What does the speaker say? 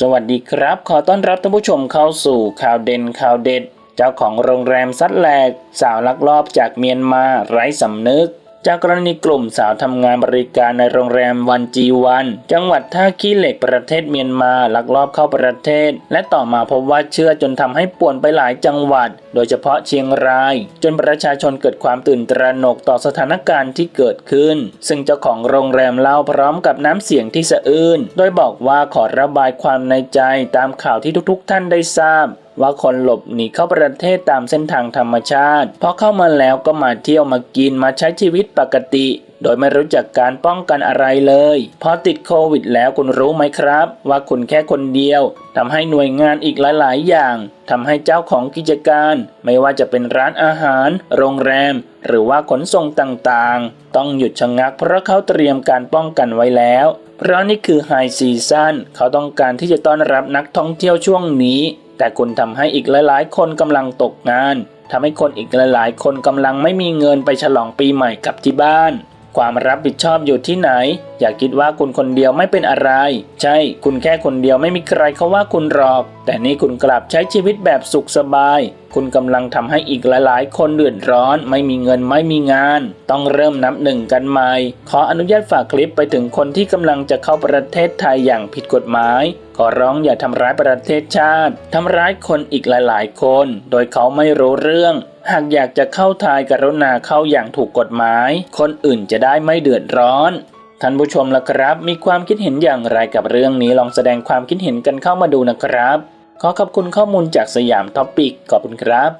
สวัสดีครับ ขอต้อนรับท่านผู้ชมเข้าสู่ข่าวเด่นข่าวเด็ด เจ้าของโรงแรมซัดแหลก สาวลักลอบจากเมียนมาไร้สำนึก จากกรณีกลุ่มสาวทำงานบริการในโรงแรมวันจีวัน จังหวัดท่าขี้เหล็กประเทศเมียนมาลักลอบเข้าประเทศ และต่อมาพบว่าเชื่อจนทำให้ป่วนไปหลายจังหวัด โดยเฉพาะเชียงราย จนประชาชนเกิดความตื่นตระหนกต่อสถานการณ์ที่เกิดขึ้น ซึ่งเจ้าของโรงแรมเล่าพร้อมกับน้ำเสียงที่สะอื้นโดยบอกว่าขอระบายความในใจตามข่าวที่ทุกๆ ท่านได้ทราบว่าคนหลบหนีเข้าประเทศตามเส้นทางธรรมชาติพอเข้ามาแล้วก็มาเที่ยวมากินมาใช้ชีวิตปกติ โดยไม่รู้จักการป้องกันอะไรเลย พอติดโควิดแล้วคุณรู้ไหมครับ ว่าคุณแค่คนเดียวทำให้หน่วยงานอีกหลาย ๆ อย่างทำให้เจ้าของกิจการ ไม่ว่าจะเป็นร้านอาหาร โรงแรม หรือว่าขนส่งต่างๆ ต้องหยุดชะงักเพราะเขาเตรียมการป้องกันไว้แล้ว เพราะนี่คือไฮซีซั่นเขาต้องการที่จะต้อนรับนักท่องเที่ยวช่วงนี้ แต่คุณทำให้อีกหลายๆ คนกำลังตกงานทำให้คนอีกหลายๆ คนกำลังไม่มีเงินไปฉลองปีใหม่กับที่บ้าน ความรับผิดชอบอยู่ที่ไหน อย่าคิดว่าคุณคนเดียวไม่เป็นอะไร ใช่ คุณแค่คนเดียวไม่มีใครเขาว่าคุณหรอก แต่นี่คุณกลับใช้ชีวิตแบบสุขสบาย คุณกำลังทำให้อีกหลายๆ คนเดือดร้อน ไม่มีเงินไม่มีงาน ต้องเริ่มนับหนึ่งกันใหม่ ขออนุญาตฝากคลิปไปถึงคนที่กำลังจะเข้าประเทศไทยอย่างผิดกฎหมาย ขอร้องอย่าทำร้ายประเทศชาติทำร้ายคนอีกหลาย ๆ คน โดยเขาไม่รู้เรื่อง หากอยากจะเข้าทายกรุณาเข้าอย่างถูกกฎหมาย คนอื่นจะได้ไม่เดือดร้อนท่านผู้ชมละครับ มีความคิดเห็นอย่างไรกับเรื่องนี้ลองแสดงความคิดเห็นกันเข้ามาดูนะครับ ขอขอบคุณข้อมูลจากสยามท็อปปิกขอบคุณครับ